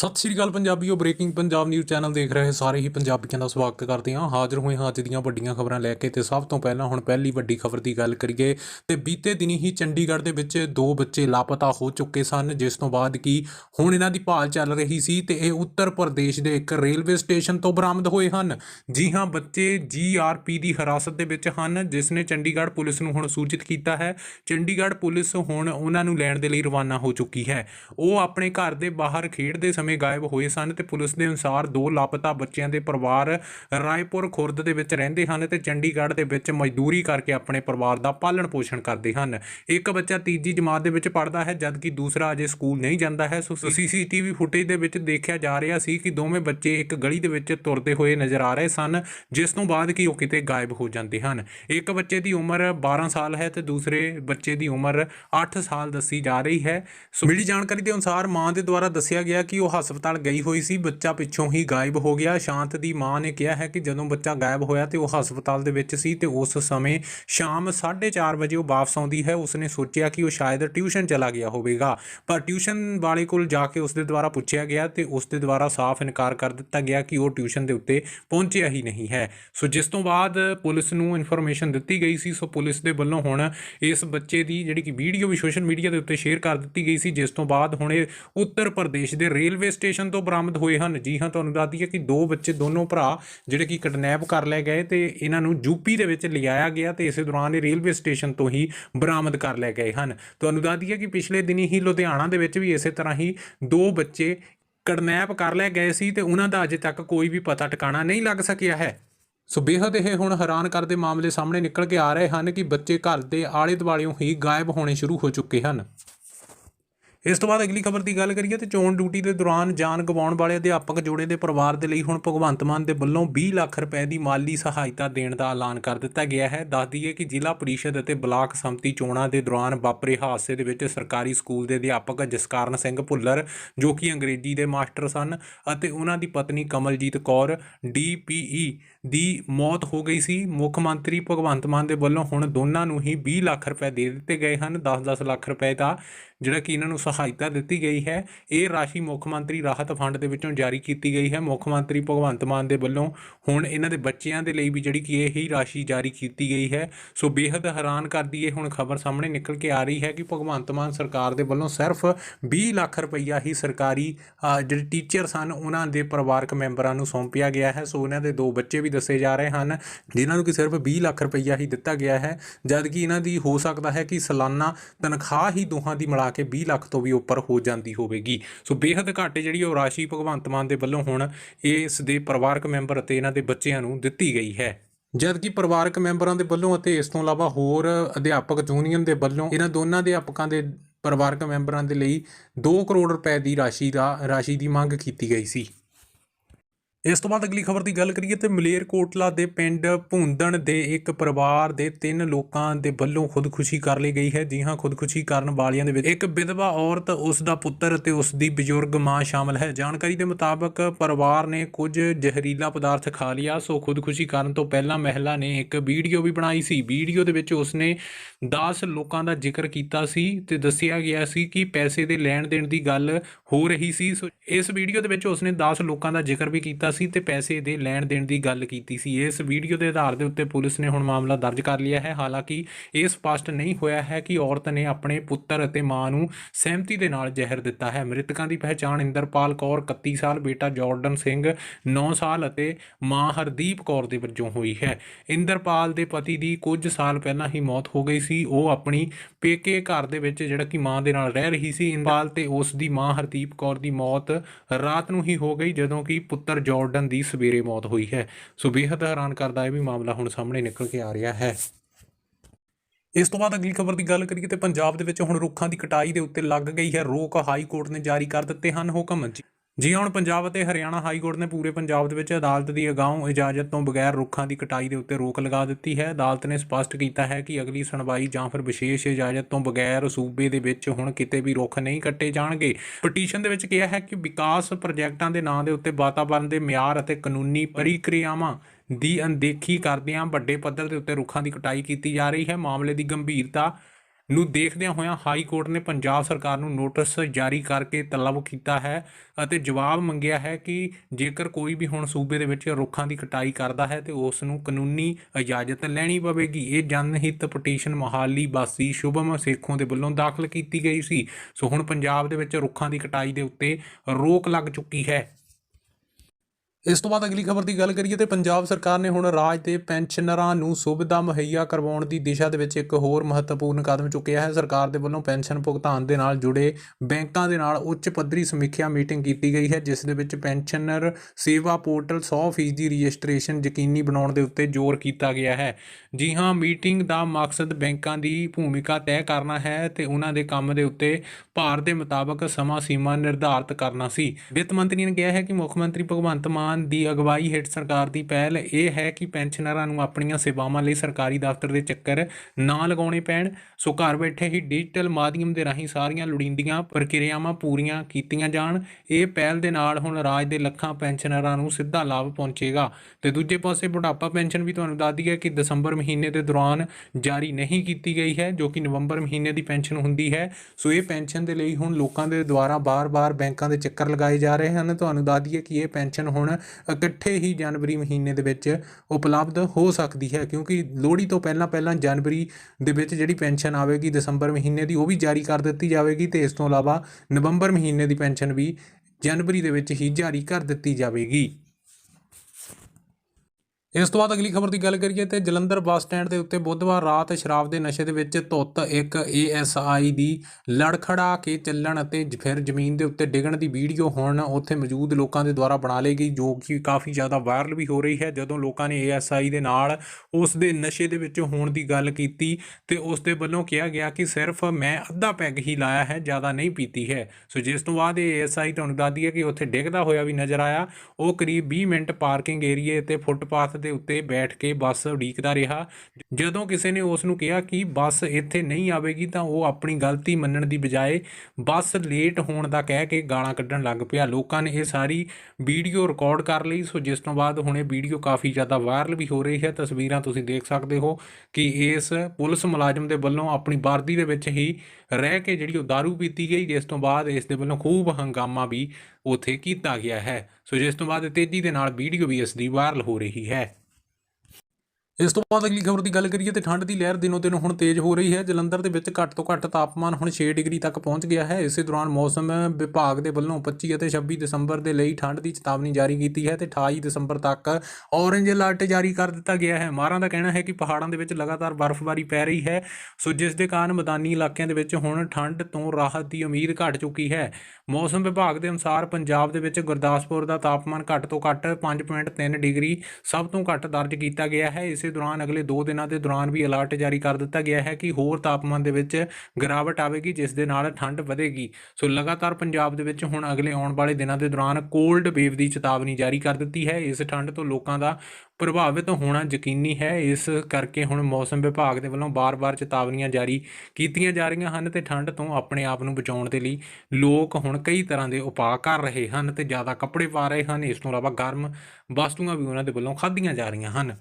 ਸਤਿ ਸ੍ਰੀ ਅਕਾਲ ਪੰਜਾਬੀਓ breaking Punjab news channel ਦੇਖ ਰਹੇ ਸਾਰੇ ਹੀ ਪੰਜਾਬੀਆਂ ਦਾ ਸਵਾਗਤ ਕਰਦੇ ਹਾਂ। ਹਾਜ਼ਰ ਹੋਏ ਹਾਂ ਅੱਜ ਦੀਆਂ ਵੱਡੀਆਂ ਖਬਰਾਂ ਲੈ ਕੇ ਤੇ ਸਭ ਤੋਂ ਪਹਿਲਾਂ ਹੁਣ ਪਹਿਲੀ ਵੱਡੀ ਖਬਰ ਦੀ ਗੱਲ ਕਰੀਏ ਤੇ ਬੀਤੇ ਦਿਨੀ ਹੀ ਚੰਡੀਗੜ੍ਹ ਦੇ ਵਿੱਚ ਦੋ ਬੱਚੇ ਲਾਪਤਾ ਹੋ ਚੁੱਕੇ ਸਨ, ਜਿਸ ਤੋਂ ਬਾਅਦ ਕਿ ਹੁਣ ਇਹਨਾਂ ਦੀ ਭਾਲ ਚੱਲ ਰਹੀ ਸੀ ਤੇ ਇਹ ਉੱਤਰ ਪ੍ਰਦੇਸ਼ ਦੇ ਇੱਕ ਰੇਲਵੇ ਸਟੇਸ਼ਨ ਤੋਂ ਬਰਾਮਦ ਹੋਏ ਹਨ। ਜੀ ਹਾਂ, ਬੱਚੇ ਜੀਆਰਪੀ ਦੀ ਹਿਰਾਸਤ ਦੇ ਵਿੱਚ ਹਨ, ਜਿਸ ਨੇ ਚੰਡੀਗੜ੍ਹ ਪੁਲਿਸ ਨੂੰ ਹੁਣ ਸੂਚਿਤ ਕੀਤਾ ਹੈ। ਚੰਡੀਗੜ੍ਹ ਪੁਲਿਸ ਹੁਣ ਉਹਨਾਂ ਨੂੰ ਲੈਣ ਦੇ ਲਈ ਰਵਾਨਾ ਹੋ ਚੁੱਕੀ ਹੈ। ਉਹ ਆਪਣੇ ਘਰ ਦੇ ਬਾਹਰ ਖੇਡਦੇ ਸਮੇਂ ਗਾਇਬ ਹੋਏ ਸਨ ਤੇ ਪੁਲਿਸ ਦੇ ਅਨੁਸਾਰ ਦੋ ਲਾਪਤਾ ਬੱਚਿਆਂ ਦੇ ਪਰਿਵਾਰ ਰਾਏਪੁਰ ਖੁਰਦ ਦੇ ਵਿੱਚ ਰਹਿੰਦੇ ਹਨ ਤੇ ਚੰਡੀਗੜ੍ਹ ਦੇ ਵਿੱਚ ਮਜ਼ਦੂਰੀ ਕਰਕੇ ਆਪਣੇ ਪਰਿਵਾਰ ਦਾ ਪਾਲਣ ਪੋਸ਼ਣ ਕਰਦੇ ਹਨ। ਇੱਕ ਬੱਚਾ ਤੀਜੀ ਜਮਾਤ ਦੇ ਵਿੱਚ ਪੜ੍ਹਦਾ ਹੈ ਜਦਕਿ ਦੂਸਰਾ ਅਜੇ ਸਕੂਲ ਨਹੀਂ ਜਾਂਦਾ ਹੈ। ਸੋ ਸੀਸੀਟੀਵੀ ਫੁਟੇਜ ਦੇ ਵਿੱਚ ਦੇਖਿਆ ਜਾ ਰਿਹਾ ਸੀ ਕਿ ਦੋਵੇਂ ਬੱਚੇ ਇੱਕ ਗਲੀ ਦੇ ਵਿੱਚ ਤੁਰਦੇ ਹੋਏ ਨਜ਼ਰ ਆ ਰਹੇ ਸਨ ਜਿਸ ਤੋਂ ਬਾਅਦ ਕਿ ਉਹ ਕਿਤੇ ਗਾਇਬ ਹੋ ਜਾਂਦੇ ਹਨ। ਇੱਕ ਬੱਚੇ ਦੀ ਉਮਰ 12 ਸਾਲ ਹੈ ਤੇ ਦੂਸਰੇ ਬੱਚੇ ਦੀ ਉਮਰ 8 ਸਾਲ ਦੱਸੀ ਜਾ ਰਹੀ ਹੈ। ਸੋ ਮਿਲੀ ਜਾਣਕਾਰੀ ਦੇ ਅਨੁਸਾਰ ਮਾਂ ਦੇ ਦੁਆਰਾ ਦੱਸਿਆ ਗਿਆ ਕਿ ਉਹ ਹਸਪਤਾਲ ਗਈ ਹੋਈ ਸੀ, ਬੱਚਾ ਪਿੱਛੋਂ ਹੀ ਗਾਇਬ ਹੋ ਗਿਆ। ਸ਼ਾਂਤ ਦੀ ਮਾਂ ਨੇ ਕਿਹਾ ਹੈ ਕਿ ਜਦੋਂ ਬੱਚਾ ਗਾਇਬ ਹੋਇਆ ਤੇ ਉਹ ਹਸਪਤਾਲ ਦੇ ਵਿੱਚ ਸੀ ਤੇ ਉਸ ਸਮੇਂ ਸ਼ਾਮ 4:30 ਵਜੇ ਉਹ ਵਾਪਸ ਆਉਂਦੀ ਹੈ। ਉਸਨੇ ਸੋਚਿਆ ਕਿ ਉਹ ਸ਼ਾਇਦ ਟਿਊਸ਼ਨ ਚਲਾ ਗਿਆ ਹੋਵੇਗਾ। ਪਰ ਟਿਊਸ਼ਨ ਵਾਲੇ ਕੋਲ ਜਾ ਕੇ ਉਸ ਦੇ ਦੁਆਰਾ ਪੁੱਛਿਆ ਗਿਆ ਤੇ ਉਸ ਦੇ ਦੁਆਰਾ ਸਾਫ਼ ਇਨਕਾਰ ਕਰ ਦਿੱਤਾ ਗਿਆ ਕਿ ਉਹ ਟਿਊਸ਼ਨ ਦੇ ਉੱਤੇ ਪਹੁੰਚਿਆ ਹੀ ਨਹੀਂ ਹੈ। ਸੋ ਜਿਸ ਤੋਂ ਬਾਅਦ ਪੁਲਿਸ ਨੂੰ ਇਨਫੋਰਮੇਸ਼ਨ ਦਿੱਤੀ ਗਈ ਸੀ, ਸੋ ਪੁਲਿਸ ਦੇ ਵੱਲੋਂ ਹੁਣ ਇਸ ਬੱਚੇ ਦੀ ਜਿਹੜੀ ਕਿ ਵੀਡੀਓ ਵੀ ਸੋਸ਼ਲ ਮੀਡੀਆ ਦੇ ਉੱਤੇ ਸ਼ੇਅਰ ਕਰ ਦਿੱਤੀ ਗਈ ਸੀ, ਜਿਸ ਤੋਂ ਬਾਅਦ ਹੁਣ ਇਹ ਉੱਤਰ ਪ੍ਰਦੇਸ਼ ਦੇ ਰੇਲਵੇ ਸਟੇਸ਼ਨ ਤੋਂ ਬਰਾਮਦ ਹੋਏ ਹਨ। ਜੀ ਹਾਂ, ਤੁਹਾਨੂੰ ਦੱਸ ਦਈਏ ਕਿ ਦੋ ਬੱਚੇ, ਦੋਨੋਂ ਭਰਾ ਜਿਹੜੇ ਕਿ ਕਿਡਨੈਪ ਕਰ ਲਏ ਗਏ ਤੇ ਇਹਨਾਂ ਨੂੰ ਯੂਪੀ ਦੇ ਵਿੱਚ ਲਿਆਇਆ ਗਿਆ ਤੇ ਇਸੇ ਦੌਰਾਨ ਇਹ ਰੇਲਵੇ ਸਟੇਸ਼ਨ ਤੋਂ ਹੀ ਬਰਾਮਦ ਕਰ ਲਏ ਗਏ ਹਨ। ਤੁਹਾਨੂੰ ਦੱਸ ਦਈਏ ਕਿ ਪਿਛਲੇ ਦਿਨੀ ਹੀ ਲੁਧਿਆਣਾ ਦੇ ਵਿੱਚ ਵੀ ਇਸੇ ਤਰ੍ਹਾਂ ਹੀ ਦੋ ਬੱਚੇ ਕਿਡਨੈਪ ਕਰ ਲਏ ਗਏ ਸੀ ਤੇ ਉਹਨਾਂ ਦਾ ਅਜੇ ਤੱਕ ਕੋਈ ਵੀ ਪਤਾ ਟਿਕਾਣਾ ਨਹੀਂ ਲੱਗ ਸਕਿਆ ਹੈ। ਸੋ ਬੇਹੱਦ ਇਹ ਹੁਣ ਹੈਰਾਨ ਕਰਦੇ ਮਾਮਲੇ ਸਾਹਮਣੇ ਨਿਕਲ ਕੇ ਆ ਰਹੇ ਹਨ ਕਿ ਬੱਚੇ ਘਰ ਦੇ ਆਲੇ ਦੁਆਲਿਓਂ ਹੀ ਗਾਇਬ ਹੋਣੇ ਸ਼ੁਰੂ ਹੋ ਚੁੱਕੇ ਹਨ। ਇਸ ਤੋਂ ਬਾਅਦ ਅਗਲੀ ਖਬਰ ਦੀ ਗੱਲ ਕਰੀਏ ਤੇ ਚੋਣ ਡਿਊਟੀ ਦੇ ਦੌਰਾਨ ਜਾਨ ਗਵਾਉਣ ਵਾਲੇ ਅਧਿਆਪਕ ਜੋੜੇ ਦੇ ਪਰਿਵਾਰ ਦੇ ਲਈ ਹੁਣ ਭਗਵੰਤ ਮਾਨ ਦੇ ਵੱਲੋਂ 20 ਲੱਖ ਰੁਪਏ ਦੀ ਮਾਲੀ ਸਹਾਇਤਾ ਦੇਣ ਦਾ ਐਲਾਨ ਕਰ ਦਿੱਤਾ ਗਿਆ ਹੈ। ਦੱਸ ਦਈਏ ਕਿ ਜ਼ਿਲ੍ਹਾ ਪਰਿਸ਼ਦ ਅਤੇ ਬਲਾਕ ਸੰਮਤੀ ਚੋਣਾਂ ਦੇ ਦੌਰਾਨ ਵਾਪਰੇ ਹਾਦਸੇ ਦੇ ਵਿੱਚ ਸਰਕਾਰੀ ਸਕੂਲ ਦੇ ਅਧਿਆਪਕ ਜਸਕਾਰਨ ਸਿੰਘ ਭੁੱਲਰ, ਜੋ ਕਿ ਅੰਗਰੇਜ਼ੀ ਦੇ ਮਾਸਟਰ ਸਨ, ਅਤੇ ਉਹਨਾਂ ਦੀ ਪਤਨੀ ਕਮਲਜੀਤ ਕੌਰ ਡੀਪੀਈ ਦੀ ਮੌਤ ਹੋ ਗਈ ਸੀ। ਮੁੱਖ ਮੰਤਰੀ ਭਗਵੰਤ ਮਾਨ ਦੇ ਵੱਲੋਂ ਹੁਣ ਦੋਨਾਂ ਨੂੰ ਹੀ 20 ਲੱਖ ਰੁਪਏ ਦੇ ਦਿੱਤੇ ਗਏ ਹਨ। 10-10 ਲੱਖ ਰੁਪਏ ਦਾ ਜਿਹੜਾ ਕਿ ਇਹਨਾਂ ਨੂੰ ਸਹਾਇਤਾ ਦਿੱਤੀ ਗਈ ਹੈ, ਇਹ ਰਾਸ਼ੀ ਮੁੱਖ ਮੰਤਰੀ ਰਾਹਤ ਫੰਡ ਦੇ ਵਿੱਚੋਂ ਜਾਰੀ ਕੀਤੀ ਗਈ ਹੈ। ਮੁੱਖ ਮੰਤਰੀ ਭਗਵੰਤ ਮਾਨ ਦੇ ਵੱਲੋਂ ਹੁਣ ਇਹਨਾਂ ਦੇ ਬੱਚਿਆਂ ਦੇ ਲਈ ਵੀ ਜਿਹੜੀ ਕਿ ਇਹ ਹੀ ਰਾਸ਼ੀ ਜਾਰੀ ਕੀਤੀ ਗਈ ਹੈ। ਸੋ ਬੇहद ਹੈਰਾਨ ਕਰਦੀ ਇਹ ਹੁਣ ਖਬਰ ਸਾਹਮਣੇ ਨਿਕਲ ਕੇ ਆ ਰਹੀ ਹੈ ਕਿ ਭਗਵੰਤ ਮਾਨ ਸਰਕਾਰ ਦੇ ਵੱਲੋਂ ਸਿਰਫ 20 ਲੱਖ ਰੁਪਈਆ ਹੀ ਸਰਕਾਰੀ ਜਿਹੜੇ ਟੀਚਰ ਸਨ ਉਹਨਾਂ ਦੇ ਪਰਿਵਾਰਕ ਮੈਂਬਰਾਂ ਨੂੰ ਸੌਂਪਿਆ ਗਿਆ ਹੈ। ਸੋ ਇਹਨਾਂ ਦੇ ਦੋ ਬੱਚੇ ਵੀ ਦੱਸੇ ਜਾ ਰਹੇ ਹਨ, ਜਿਨ੍ਹਾਂ ਨੂੰ ਕਿ ਸਿਰਫ 20 ਲੱਖ ਰੁਪਈਆ ਹੀ ਦਿੱਤਾ ਗਿਆ ਹੈ। ਜਦ ਕਿ ਇਹਨਾਂ ਦੀ ਹੋ ਸਕਦਾ ਹੈ ਕਿ ਸਾਲਾਨਾ ਤਨਖਾਹ ਹੀ ਦੋਹਾਂ ਦੀ ਮਿਲਾ ਕੇ 20 ਲੱਖ ਤੋਂ ਵੀ ਉੱਪਰ ਹੋ ਜਾਂਦੀ ਹੋਵੇਗੀ। ਸੋ ਬੇहद ਘੱਟ ਜਿਹੜੀ ਉਹ ਰਾਸ਼ੀ ਭਗਵੰਤ ਮਾਨ ਦੇ ਵੱਲੋਂ ਹੁਣ ਇਸ ਦੇ ਪਰਿਵਾਰਕ ਮੈਂਬਰ ਅਤੇ ਇਹਨਾਂ ਦੇ ਬੱਚਿਆਂ ਨੂੰ ਦਿੱਤੀ ਗਈ ਹੈ। ਜਦਕਿ ਪਰਿਵਾਰਕ ਮੈਂਬਰਾਂ ਦੇ ਵੱਲੋਂ ਅਤੇ ਇਸ ਤੋਂ ਇਲਾਵਾ ਹੋਰ ਅਧਿਆਪਕ ਯੂਨੀਅਨ ਦੇ ਵੱਲੋਂ ਇਹਨਾਂ ਦੋਨਾਂ ਅਧਿਆਪਕਾਂ ਦੇ ਪਰਿਵਾਰਕ ਮੈਂਬਰਾਂ ਦੇ ਲਈ 2 ਕਰੋੜ ਰੁਪਏ ਦੀ ਰਾਸ਼ੀ ਦਾ, ਰਾਸ਼ੀ ਦੀ ਮੰਗ ਕੀਤੀ ਗਈ ਸੀ। ਇਸ ਤੋਂ ਬਾਅਦ ਅਗਲੀ ਖਬਰ ਦੀ ਗੱਲ ਕਰੀਏ ਤੇ ਮਲੇਰਕੋਟਲਾ ਦੇ ਪਿੰਡ ਭੁੰਦਣ ਦੇ ਇੱਕ ਪਰਿਵਾਰ ਦੇ ਤਿੰਨ ਲੋਕਾਂ ਦੇ ਵੱਲੋਂ ਖੁਦਕੁਸ਼ੀ ਕਰ ਲਈ ਗਈ ਹੈ। ਜੀ ਹਾਂ ਖੁਦਕੁਸ਼ੀ ਕਰਨ ਵਾਲਿਆਂ ਦੇ ਵਿੱਚ ਇੱਕ ਵਿਧਵਾ ਔਰਤ ਉਸ ਦਾ ਪੁੱਤਰ ਅਤੇ ਉਸ ਦੀ ਬਜ਼ੁਰਗ ਮਾਂ ਸ਼ਾਮਲ ਹੈ। ਜਾਣਕਾਰੀ ਦੇ ਮੁਤਾਬਕ ਪਰਿਵਾਰ ਨੇ ਕੁਝ ਜ਼ਹਿਰੀਲਾ ਪਦਾਰਥ ਖਾ ਲਿਆ। ਸੋ ਖੁਦਕੁਸ਼ੀ ਕਰਨ ਤੋਂ ਪਹਿਲਾਂ ਮਹਿਲਾ ਨੇ ਇੱਕ ਵੀਡੀਓ ਵੀ ਬਣਾਈ ਸੀ। ਵੀਡੀਓ ਦੇ ਵਿੱਚ ਉਸਨੇ 10 ਲੋਕਾਂ ਦਾ ਜ਼ਿਕਰ ਕੀਤਾ ਸੀ ਤੇ ਦੱਸਿਆ ਗਿਆ ਸੀ ਕਿ ਪੈਸੇ ਦੇ ਲੈਣ ਦੇਣ ਦੀ ਗੱਲ ਹੋ ਰਹੀ ਸੀ। ਸੋ ਇਸ ਵੀਡੀਓ ਦੇ ਵਿੱਚ ਉਸਨੇ 10 ਲੋਕਾਂ ਦਾ ਜ਼ਿਕਰ ਵੀ ਕੀਤਾ ਸੀ ਤੇ ਪੈਸੇ ਦੇ ਲੈਣ ਦੇਣ ਦੀ ਗੱਲ ਕੀਤੀ ਸੀ। ਇਸ ਵੀਡੀਓ ਦੇ ਆਧਾਰ ਦੇ ਉੱਤੇ ਪੁਲਿਸ ਨੇ ਹੁਣ ਮਾਮਲਾ ਦਰਜ ਕਰ ਲਿਆ ਹੈ। ਹਾਲਾਂਕਿ ਇਹ ਸਪਸ਼ਟ ਨਹੀਂ ਹੋਇਆ ਹੈ ਕਿ ਔਰਤ ਨੇ ਆਪਣੇ ਪੁੱਤਰ ਅਤੇ ਮਾਂ ਨੂੰ ਸਹਿਮਤੀ ਦੇ ਨਾਲ ਜ਼ਹਿਰ ਦਿੱਤਾ ਹੈ। ਮ੍ਰਿਤਕਾਂ ਦੀ ਪਹਿਚਾਣ ਇੰਦਰਪਾਲ ਕੌਰ 31 ਸਾਲ, ਬੇਟਾ ਜਾਰਡਨ ਸਿੰਘ 9 ਸਾਲ ਅਤੇ ਮਾਂ ਹਰਦੀਪ ਕੌਰ ਦੇ ਵਜੋਂ ਹੋਈ ਹੈ। ਇੰਦਰਪਾਲ ਦੇ ਪਤੀ ਦੀ ਕੁਝ ਸਾਲ ਪਹਿਲਾਂ ਹੀ ਮੌਤ ਹੋ ਗਈ ਸੀ। ਉਹ ਆਪਣੀ ਪੇਕੇ ਘਰ ਦੇ ਵਿੱਚ ਜਿਹੜਾ ਕਿ ਮਾਂ ਦੇ ਨਾਲ ਰਹਿ ਰਹੀ ਸੀ। ਇੰਦਰਪਾਲ ਤੇ ਉਸ ਦੀ ਮਾਂ ਹਰਦੀਪ ਕੌਰ ਦੀ ਮੌਤ ਰਾਤ ਨੂੰ ਹੀ ਹੋ ਗਈ, ਜਦੋਂ ਕਿ ਪੁੱਤਰ ਜਾਰਡਨ ਦੀ ਸਵੇਰੇ ਮੌਤ ਹੋਈ ਹੈ। ਸੋ ਬੇहद ਹੈਰਾਨ ਕਰਦਾ ਇਹ ਵੀ ਮਾਮਲਾ ਹੁਣ ਸਾਹਮਣੇ ਨਿਕਲ ਕੇ ਆ ਰਿਹਾ ਹੈ। ਇਸ ਤੋਂ ਬਾਅਦ ਅਗਲੀ ਖਬਰ ਦੀ ਗੱਲ ਕਰੀਏ ਤੇ ਪੰਜਾਬ ਦੇ ਵਿੱਚ ਹੁਣ ਰੁੱਖਾਂ ਦੀ ਕਟਾਈ ਦੇ ਉੱਤੇ ਲੱਗ ਗਈ ਹੈ ਰੋਕ। ਹਾਈ ਕੋਰਟ ਨੇ ਜਾਰੀ ਕਰ ਦਿੱਤੇ ਹਨ ਹੁਕਮ। ਜੀ, ਹੁਣ ਪੰਜਾਬ ਅਤੇ ਹਰਿਆਣਾ ਹਾਈ ਕੋਰਟ ਨੇ ਪੂਰੇ ਪੰਜਾਬ ਦੇ ਵਿੱਚ ਅਦਾਲਤ ਦੀ ਅਗਾਊਂ ਇਜਾਜ਼ਤ ਤੋਂ ਬਗੈਰ ਰੁੱਖਾਂ ਦੀ ਕਟਾਈ ਦੇ ਉੱਤੇ ਰੋਕ ਲਗਾ ਦਿੱਤੀ ਹੈ। ਅਦਾਲਤ ਨੇ ਸਪਸ਼ਟ ਕੀਤਾ ਹੈ ਕਿ ਅਗਲੀ ਸੁਣਵਾਈ ਜਾਂ ਫਿਰ ਵਿਸ਼ੇਸ਼ ਇਜਾਜ਼ਤ ਤੋਂ ਬਗੈਰ ਸੂਬੇ ਦੇ ਵਿੱਚ ਹੁਣ ਕਿਤੇ ਵੀ ਰੁੱਖ ਨਹੀਂ ਕੱਟੇ ਜਾਣਗੇ। ਪਟੀਸ਼ਨ ਦੇ ਵਿੱਚ ਕਿਹਾ ਹੈ ਕਿ ਵਿਕਾਸ ਪ੍ਰੋਜੈਕਟਾਂ ਦੇ ਨਾਂ ਦੇ ਉੱਤੇ ਵਾਤਾਵਰਣ ਦੇ ਮਿਆਰ ਅਤੇ ਕਾਨੂੰਨੀ ਪ੍ਰਕਿਰਿਆਵਾਂ ਦੀ ਅਣਦੇਖੀ ਕਰਦਿਆਂ ਵੱਡੇ ਪੱਧਰ ਦੇ ਉੱਤੇ ਰੁੱਖਾਂ ਦੀ ਕਟਾਈ ਕੀਤੀ ਜਾ ਰਹੀ ਹੈ। ਮਾਮਲੇ ਦੀ ਗੰਭੀਰਤਾ ਨੂੰ ਦੇਖਦਿਆਂ ਹੋਇਆਂ ਹਾਈ ਕੋਰਟ ਨੇ ਪੰਜਾਬ ਸਰਕਾਰ ਨੂੰ ਨੋਟਿਸ ਜਾਰੀ ਕਰਕੇ ਤਲਬ ਕੀਤਾ ਹੈ ਅਤੇ ਜਵਾਬ ਮੰਗਿਆ ਹੈ ਕਿ ਜੇਕਰ ਕੋਈ ਵੀ ਹੁਣ ਸੂਬੇ ਦੇ ਵਿੱਚ ਰੁੱਖਾਂ ਦੀ ਕਟਾਈ ਕਰਦਾ ਹੈ ਤੇ ਉਸ ਨੂੰ ਕਾਨੂੰਨੀ ਇਜਾਜ਼ਤ ਲੈਣੀ ਪਵੇਗੀ। ਇਹ ਜਨਹਿਤ ਪਟੀਸ਼ਨ ਮਹਾਲੀ ਵਾਸੀ ਸ਼ੁਭਮ ਸੇਖੋਂ ਦੇ ਵੱਲੋਂ ਦਾਖਲ ਕੀਤੀ ਗਈ ਸੀ। ਸੋ ਹੁਣ ਪੰਜਾਬ ਦੇ ਵਿੱਚ ਰੁੱਖਾਂ ਦੀ ਕਟਾਈ ਦੇ ਉੱਤੇ ਰੋਕ ਲੱਗ ਚੁੱਕੀ ਹੈ। ਇਸ ਤੋਂ ਬਾਅਦ ਅਗਲੀ ਖਬਰ ਦੀ ਗੱਲ ਕਰੀਏ ਤੇ ਪੰਜਾਬ ਸਰਕਾਰ ਨੇ ਹੁਣ ਰਾਜ ਦੇ ਪੈਨਸ਼ਨਰਾਂ ਨੂੰ ਸੁਵਿਧਾ ਮੁਹੱਈਆ ਕਰਵਾਉਣ ਦੀ ਦਿਸ਼ਾ ਦੇ ਵਿੱਚ ਇੱਕ ਹੋਰ ਮਹੱਤਵਪੂਰਨ ਕਦਮ ਚੁੱਕਿਆ ਹੈ। ਸਰਕਾਰ ਦੇ ਵੱਲੋਂ ਪੈਨਸ਼ਨ ਭੁਗਤਾਨ ਦੇ ਨਾਲ ਜੁੜੇ ਬੈਂਕਾਂ ਦੇ ਨਾਲ ਉੱਚ ਪੱਧਰੀ ਸਮੀਖਿਆ ਮੀਟਿੰਗ ਕੀਤੀ ਗਈ ਹੈ, ਜਿਸ ਦੇ ਵਿੱਚ ਪੈਨਸ਼ਨਰ ਸੇਵਾ ਪੋਰਟਲ 100% ਦੀ ਰਜਿਸਟ੍ਰੇਸ਼ਨ ਯਕੀਨੀ ਬਣਾਉਣ ਦੇ ਉੱਤੇ ਜ਼ੋਰ ਕੀਤਾ ਗਿਆ ਹੈ। ਜੀ ਹਾਂ, ਮੀਟਿੰਗ ਦਾ ਮਕਸਦ ਬੈਂਕਾਂ ਦੀ ਭੂਮਿਕਾ ਤੈਅ ਕਰਨਾ ਹੈ ਤੇ ਉਹਨਾਂ ਦੇ ਕੰਮ ਦੇ ਉੱਤੇ ਭਾਰ ਦੇ ਮੁਤਾਬਕ ਸਮਾਂ ਸੀਮਾ ਨਿਰਧਾਰਤ ਕਰਨਾ ਸੀ। ਵਿੱਤ ਮੰਤਰੀ ਨੇ ਕਿਹਾ ਹੈ ਕਿ ਮੁੱਖ ਮੰਤਰੀ ਭਗਵੰਤ ਮਾਨ ਦੀ ਅਗਵਾਈ ਹੇਠ ਸਰਕਾਰ ਦੀ ਪਹਿਲ ਇਹ ਹੈ ਕਿ ਪੈਨਸ਼ਨਰਾਂ ਨੂੰ ਆਪਣੀਆਂ ਸੇਵਾਵਾਂ ਲਈ ਸਰਕਾਰੀ ਦਫ਼ਤਰ ਦੇ ਚੱਕਰ ਨਾ ਲਗਾਉਣੇ ਪੈਣ। ਸੋ ਘਰ ਬੈਠੇ ਹੀ ਡਿਜੀਟਲ ਮਾਧਿਅਮ ਦੇ ਰਾਹੀਂ ਸਾਰੀਆਂ ਲੋੜੀਂਦੀਆਂ ਪ੍ਰਕਿਰਿਆਵਾਂ ਪੂਰੀਆਂ ਕੀਤੀਆਂ ਜਾਣ। ਇਹ ਪਹਿਲ ਦੇ ਨਾਲ ਹੁਣ ਰਾਜ ਦੇ ਲੱਖਾਂ ਪੈਨਸ਼ਨਰਾਂ ਨੂੰ ਸਿੱਧਾ ਲਾਭ ਪਹੁੰਚੇਗਾ। ਤੇ ਦੂਜੇ ਪਾਸੇ ਬੁਢਾਪਾ ਪੈਨਸ਼ਨ ਵੀ ਤੁਹਾਨੂੰ ਦੱਸ ਦਈਏ ਕਿ ਦਸੰਬਰ ਮਹੀਨੇ ਦੇ ਦੌਰਾਨ ਜਾਰੀ ਨਹੀਂ ਕੀਤੀ ਗਈ ਹੈ, ਜੋ ਕਿ ਨਵੰਬਰ ਮਹੀਨੇ ਦੀ ਪੈਨਸ਼ਨ ਹੁੰਦੀ ਹੈ। ਸੋ ਇਹ ਪੈਨਸ਼ਨ ਦੇ ਲਈ ਹੁਣ ਲੋਕਾਂ ਦੇ ਦੁਆਰਾ ਬਾਰ-ਬਾਰ ਬੈਂਕਾਂ ਦੇ ਚੱਕਰ ਲਗਾਏ ਜਾ ਰਹੇ ਹਨ। ਤੁਹਾਨੂੰ ਦੱਸ ਦਈਏ ਕਿ ਇਹ ਪੈਨਸ਼ਨ ਹੁਣ ਇਕੱਠੇ ਹੀ ਜਨਵਰੀ ਮਹੀਨੇ ਦੇ ਵਿੱਚ ਉਪਲਬਧ ਹੋ ਸਕਦੀ ਹੈ, ਕਿਉਂਕਿ ਲੋਹੜੀ ਤੋਂ ਪਹਿਲਾਂ ਪਹਿਲਾਂ ਜਨਵਰੀ ਦੇ ਵਿੱਚ ਜਿਹੜੀ ਪੈਨਸ਼ਨ ਆਵੇਗੀ ਦਸੰਬਰ ਮਹੀਨੇ ਦੀ, ਉਹ ਵੀ ਜਾਰੀ ਕਰ ਦਿੱਤੀ ਜਾਵੇਗੀ ਤੇ ਇਸ ਤੋਂ ਇਲਾਵਾ ਨਵੰਬਰ ਮਹੀਨੇ ਦੀ ਪੈਨਸ਼ਨ ਵੀ ਜਨਵਰੀ ਦੇ ਵਿੱਚ ਹੀ ਜਾਰੀ ਕਰ ਦਿੱਤੀ ਜਾਵੇਗੀ। ਇਸ ਤੋਂ ਬਾਅਦ ਅਗਲੀ ਖਬਰ ਦੀ ਗੱਲ ਕਰੀਏ ਤੇ ਜਲੰਧਰ ਬੱਸ ਸਟੈਂਡ ਦੇ ਉੱਤੇ ਬੁੱਧਵਾਰ ਰਾਤ ਸ਼ਰਾਬ ਦੇ ਨਸ਼ੇ ਦੇ ਵਿੱਚ ਧੁੱਤ ਇੱਕ ਏਐਸਆਈ ਦੀ ਲੜਖੜਾ ਕੇ ਚੱਲਣ ਅਤੇ ਫਿਰ ਜ਼ਮੀਨ ਦੇ ਉੱਤੇ ਡਿੱਗਣ ਦੀ ਵੀਡੀਓ ਹੁਣ ਉੱਥੇ ਮੌਜੂਦ ਲੋਕਾਂ ਦੇ ਦੁਆਰਾ ਬਣਾ ਲਈ ਗਈ, ਜੋ ਕਿ ਕਾਫੀ ਜ਼ਿਆਦਾ ਵਾਇਰਲ ਵੀ ਹੋ ਰਹੀ ਹੈ। ਜਦੋਂ ਲੋਕਾਂ ਨੇ ਏਐਸਆਈ ਦੇ ਨਾਲ ਉਸ ਦੇ ਨਸ਼ੇ ਦੇ ਵਿੱਚ ਹੋਣ ਦੀ ਗੱਲ ਕੀਤੀ ਤੇ ਉਸ ਦੇ ਵੱਲੋਂ ਕਿਹਾ ਗਿਆ ਕਿ ਸਿਰਫ ਮੈਂ ਅੱਧਾ ਪੈਗ ਹੀ ਲਾਇਆ ਹੈ, ਜ਼ਿਆਦਾ ਨਹੀਂ ਪੀਤੀ ਹੈ। ਸੋ ਜਿਸ ਤੋਂ ਬਾਅਦ ਇਹ ਏਐਸਆਈ ਤੁਹਾਨੂੰ ਦੱਸਦੀ ਹੈ ਕਿ ਉੱਥੇ ਡਿੱਗਦਾ ਹੋਇਆ ਵੀ ਨਜ਼ਰ ਆਇਆ। ਉਹ ਕਰੀਬ 20 ਮਿੰਟ ਪਾਰਕਿੰਗ ਏਰੀਏ ਤੇ ਫੁੱਟਪਾਥ ਦੇ ਉੱਤੇ ਬੈਠ ਕੇ ਬੱਸ ਉਡੀਕਦਾ ਰਿਹਾ। ਜਦੋਂ ਕਿਸੇ ਨੇ ਉਸ ਨੂੰ ਕਿਹਾ ਕਿ ਬੱਸ ਇੱਥੇ ਨਹੀਂ ਆਵੇਗੀ ਤਾਂ ਉਹ ਆਪਣੀ ਗਲਤੀ ਮੰਨਣ ਦੀ ਬਜਾਏ ਬੱਸ ਲੇਟ ਹੋਣ ਦਾ ਕਹਿ ਕੇ ਗਾਲਾਂ ਕੱਢਣ ਲੱਗ ਪਿਆ। ਲੋਕਾਂ ਨੇ ਇਹ ਸਾਰੀ ਵੀਡੀਓ ਰਿਕਾਰਡ ਕਰ ਲਈ। ਸੋ ਜਿਸ ਤੋਂ ਬਾਅਦ ਹੁਣ ਇਹ ਵੀਡੀਓ ਕਾਫੀ ਜ਼ਿਆਦਾ ਵਾਇਰਲ ਵੀ ਹੋ ਰਹੀ ਹੈ। ਤਸਵੀਰਾਂ ਤੁਸੀਂ ਦੇਖ ਸਕਦੇ ਹੋ ਕਿ ਇਸ ਪੁਲਿਸ ਮੁਲਾਜ਼ਮ ਦੇ ਵੱਲੋਂ ਆਪਣੀ ਵਰਦੀ ਦੇ ਵਿੱਚ ਹੀ ਰਹਿ ਕੇ ਜਿਹੜੀ ਉਹ दारू ਪੀਤੀ ਗਈ, ਜਿਸ ਤੋਂ ਬਾਅਦ ਇਸ ਦੇ ਵੱਲੋਂ ਖੂਬ ਹੰਗਾਮਾ ਵੀ ਉਥੇ ਕੀਤਾ ਗਿਆ ਹੈ। ਸੋ ਜਿਸ ਤੋਂ ਬਾਅਦ ਤੇਜ਼ੀ ਦੇ ਨਾਲ ਵੀਡੀਓ ਵੀ ਇਸ ਦੀ ਵਾਇਰਲ ਹੋ ਰਹੀ ਹੈ। ਇਸ ਤੋਂ ਬਾਅਦ ਅਗਲੀ ਖਬਰ ਦੀ ਗੱਲ ਕਰੀਏ ਤੇ ਠੰਡ ਦੀ ਲਹਿਰ ਦਿਨੋਂ ਦਿਨ ਹੁਣ ਤੇਜ਼ ਹੋ ਰਹੀ ਹੈ। ਜਲੰਧਰ ਦੇ ਵਿੱਚ ਘੱਟ ਤੋਂ ਘੱਟ ਤਾਪਮਾਨ ਹੁਣ 6 ਡਿਗਰੀ ਤੱਕ ਪਹੁੰਚ ਗਿਆ ਹੈ। ਇਸੇ ਦੌਰਾਨ ਮੌਸਮ ਵਿਭਾਗ ਦੇ ਵੱਲੋਂ 25 ਅਤੇ 26 ਦਸੰਬਰ ਦੇ ਲਈ ਠੰਡ ਦੀ ਚੇਤਾਵਨੀ ਜਾਰੀ ਕੀਤੀ ਹੈ ਤੇ 28 ਦਸੰਬਰ ਤੱਕ ਔਰੇਂਜ ਅਲਰਟ ਜਾਰੀ ਕਰ ਦਿੱਤਾ ਗਿਆ ਹੈ। ਮਾਹਰਾਂ ਦਾ ਕਹਿਣਾ ਹੈ ਕਿ ਪਹਾੜਾਂ ਦੇ ਵਿੱਚ ਲਗਾਤਾਰ ਬਰਫ਼ਬਾਰੀ ਪੈ ਰਹੀ ਹੈ। ਸੋ ਜਿਸ ਦੇ ਕਾਰਨ ਮੈਦਾਨੀ ਇਲਾਕਿਆਂ ਦੇ ਵਿੱਚ ਹੁਣ ਠੰਡ ਤੋਂ ਰਾਹਤ ਦੀ ਉਮੀਦ ਘਟ ਚੁੱਕੀ ਹੈ। ਮੌਸਮ ਵਿਭਾਗ ਦੇ ਅਨੁਸਾਰ ਪੰਜਾਬ ਦੇ ਵਿੱਚ ਗੁਰਦਾਸਪੁਰ ਦਾ ਤਾਪਮਾਨ ਘੱਟ ਤੋਂ ਘੱਟ 5.3 ਡਿਗਰੀ ਸਭ ਤੋਂ ਘੱਟ ਦਰਜ ਕੀਤਾ ਗਿਆ ਹੈ। ਇਸੇ ਦੌਰਾਨ ਅਗਲੇ 2 ਦਿਨਾਂ ਦੇ ਦੌਰਾਨ ਵੀ ਅਲਰਟ ਜਾਰੀ ਕਰ ਦਿੱਤਾ ਗਿਆ ਹੈ ਕਿ ਹੋਰ ਤਾਪਮਾਨ ਦੇ ਵਿੱਚ ਗਿਰਾਵਟ ਆਵੇਗੀ, ਜਿਸ ਦੇ ਨਾਲ ਠੰਡ ਵਧੇਗੀ। ਸੋ ਲਗਾਤਾਰ ਪੰਜਾਬ ਦੇ ਵਿੱਚ ਹੁਣ ਅਗਲੇ ਆਉਣ ਵਾਲੇ ਦਿਨਾਂ ਦੇ ਦੌਰਾਨ ਕੋਲਡ ਵੇਵ ਦੀ ਚੇਤਾਵਨੀ ਜਾਰੀ ਕਰ ਦਿੱਤੀ ਹੈ। ਇਸ ਠੰਡ ਤੋਂ ਲੋਕਾਂ ਦਾ ਪ੍ਰਭਾਵਿਤ ਹੋਣਾ ਯਕੀਨੀ ਹੈ। ਇਸ ਕਰਕੇ ਹੁਣ ਮੌਸਮ ਵਿਭਾਗ ਦੇ ਵੱਲੋਂ ਬਾਰ-ਬਾਰ ਚੇਤਾਵਨੀਆਂ ਜਾਰੀ ਕੀਤੀਆਂ ਜਾ ਰਹੀਆਂ ਹਨ ਤੇ ਠੰਡ ਤੋਂ ਆਪਣੇ ਆਪ ਨੂੰ ਬਚਾਉਣ ਦੇ ਲਈ ਲੋਕ ਹੁਣ ਕਈ ਤਰ੍ਹਾਂ ਦੇ ਉਪਾਅ ਕਰ ਰਹੇ ਹਨ ਤੇ ਜ਼ਿਆਦਾ ਕੱਪੜੇ ਪਾ ਰਹੇ ਹਨ। ਇਸ ਤੋਂ ਇਲਾਵਾ ਗਰਮ ਵਸਤੂਆਂ ਵੀ ਉਹਨਾਂ ਦੇ ਵੱਲੋਂ ਖਾਧੀਆਂ ਜਾ ਰਹੀਆਂ ਹਨ।